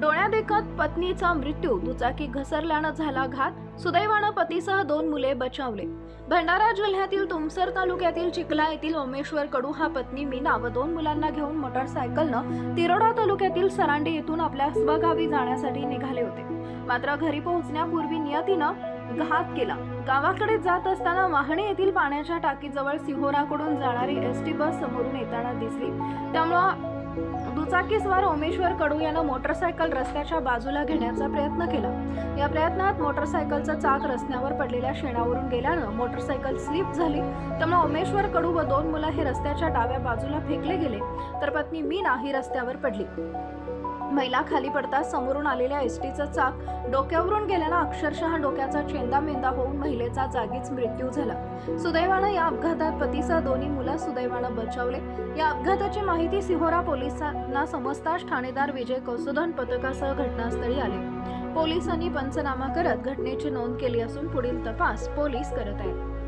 डोळ्यादेखत पत्नीचा मृत्यू दुचाकी घसरल्यानं झाला घात. सुदैवानं पतीसह दोन मुले बचावले. भंडारा जिल्ह्यातील तुमसर तालुक्यातील चिखला येथील ओमेश्वर कडू हा पत्नी मीना व दोन मुलांना घेऊन मोटरसायकलनं तिरोडा तालुक्यातील सरांडी येथून आपल्या स्वगावी जाण्यासाठी निघाले होते. मात्र घरी पोहोचण्यापूर्वी नियतीनं घात केला. गावाकडे जात असताना वाहणे येथील पाण्याच्या टाकीजवळ सिहोराकडून जाणारी एस टी बस समोरून येताना दिसली. त्यामुळं दुचाकीस्वार ओमेश्वर कडू यानं मोटरसायकल रस्त्याच्या बाजूला घेण्याचा प्रयत्न केला. या प्रयत्नात मोटरसायकलचं चाक रस्त्यावर पडलेल्या शेणावरून गेल्यानं मोटरसायकल स्लिप झाली. त्यामुळे ओमेश्वर कडू व दोन मुलं हे रस्त्याच्या डाव्या बाजूला फेकले गेले. तर पत्नी मीना ही रस्त्यावर पडली. महिला खाली पडताच समोरून आलेल्या एस टीचं चाक डोक्यावरून गेल्यानं अक्षरशः डोक्याचा चेंदा मेंदा होऊन महिलेचा जागीच मृत्यू झाला. सुदैवानं या अपघातात पतीसह दोन्ही मुलं सुदैवानं बचावले. या अपघाताची माहिती सिहोरा पोलिसांना समजताच ठाणेदार विजय कौसुधन पथकासह घटनास्थळी आले. पोलिसांनी पंचनामा करत घटनेची नोंद केली असून पुढील तपास पोलीस करत आहेत.